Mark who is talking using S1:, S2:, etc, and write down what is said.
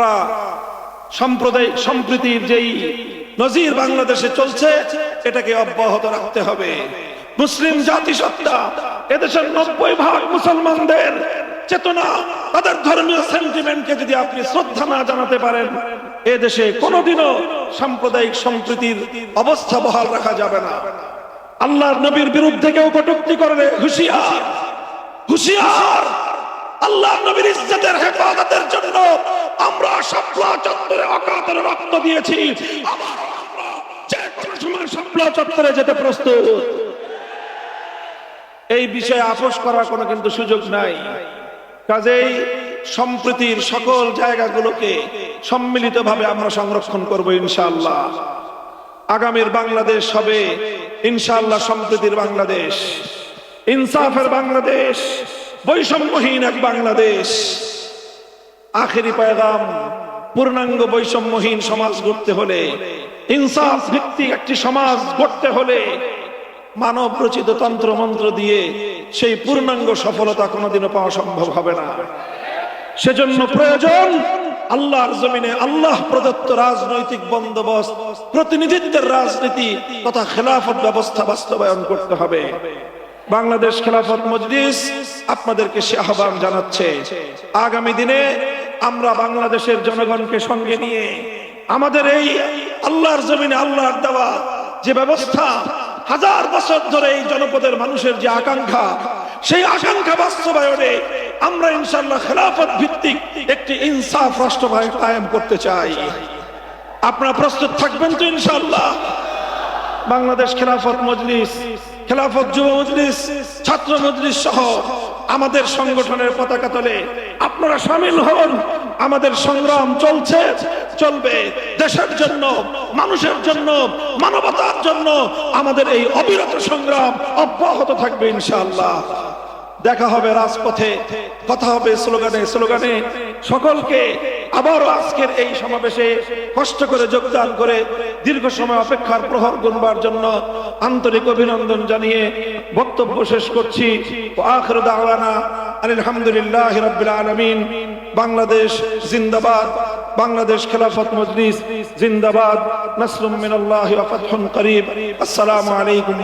S1: আমরা সাম্প্রদায়িক সম্প্রীতির যেই নজির বাংলাদেশে চলছে, এটাকে অব্যাহত রাখতে হবে। মুসলিম জাতিসত্তা, এদেশের নব্বই ভাগ মুসলমানদের চেতনা, তাদের ধর্মীয় সেন্টিমেন্টকে যদি আপনি শ্রদ্ধা না জানাতে পারেন, এ দেশে কোনোদিনও সাম্প্রদায়িক সম্প্রীতির অবস্থা বহাল রাখা যাবে না। আল্লাহর নবীর বিরুদ্ধে কেউ কটুক্তি করলে হুঁশিয়ার হুঁশিয়ার। আল্লাহ নবীর ইজ্জতের হেফাজতের জন্য অকাতরে রক্ত দিয়েছি। যেতে প্রস্তুত। এই বিষয়ে আপোষ করার কোনো কিন্তু সুযোগ নাই। কাজেই সম্প্রীতির সকল জায়গাগুলোকে সম্মিলিতভাবে আমরা সংরক্ষণ করব ইনশাআল্লাহ। আগামীর বাংলাদেশ হবে ইনশাআল্লাহ সম্প্রীতির বাংলাদেশ। ইনসাফের বাংলাদেশ, বৈষম্যহীন এক বাংলাদেশ। আখেরি পায়গাম পূর্ণাঙ্গ বৈষম্যহীন সমাজ গড়তে হলে, ইনসাফ ভিত্তিক একটি সমাজ গড়তে হলে, মানব রচিত তন্ত্র মন্ত্র দিয়ে সেই পূর্ণাঙ্গ সফলতা কোনোদিনও পাওয়া সম্ভব হবে না। সেজন্য প্রয়োজন আল্লাহর জমিনে আল্লাহ প্রদত্ত রাজনৈতিক বন্দোবস্ত, প্রতিনিধিত্বের রাজনীতি তথা খেলাফত ব্যবস্থা বাস্তবায়ন করতে হবে। বাংলাদেশ খেলাফত মজলিস আপনাদেরকে সে আহ্বান জানাচ্ছে। আগামী দিনে আমরা বাংলাদেশের জনগণকে সঙ্গে নিয়ে আমাদের এই আল্লাহর জমিনে আল্লাহর দেওয়া যে ব্যবস্থা, হাজার বছর ধরে এই জনপদের মানুষের যে আকাঙ্ক্ষা, সেই আকাঙ্ক্ষা বাস্তবায়নে আমরা ইনশাল্লাহ খেলাফত ভিত্তিক একটি ইনসাফ রাষ্ট্র কায়েম করতে চাই। আপনারা প্রস্তুত থাকবেন তো ইনশাল্লাহ বাংলাদেশ খেলাফত মজলিস, খেলাফত যুব মজলিস, ছাত্র মজলিস সহ আমাদের সংগঠনের পতাকা তলে আপনারা সামিল হন। আমাদের সংগ্রাম চলছে, চলবে দেশের জন্য, মানুষের জন্য, মানবতার জন্য। আমাদের এই অবিরত সংগ্রাম অব্যাহত থাকবে ইনশাআল্লাহ। দেখা হবে রাজপথে, কথা হবে স্লোগানে স্লোগানে। সকলকে আবারও আজকের এই সমাবেশে কষ্ট করে যোগদান করে দীর্ঘ সময় অপেক্ষার প্রহর গুনবার জন্য আন্তরিক অভিনন্দন জানিয়ে বক্তব্য শেষ করছি। আলহামদুলিল্লাহ আলামিন। বাংলাদেশ জিন্দাবাদ, বাংলাদেশ খেলাফত মজলিস জিন্দাবাদ। নাসরুম মিনাল্লাহি আসসালামু আলাইকুম।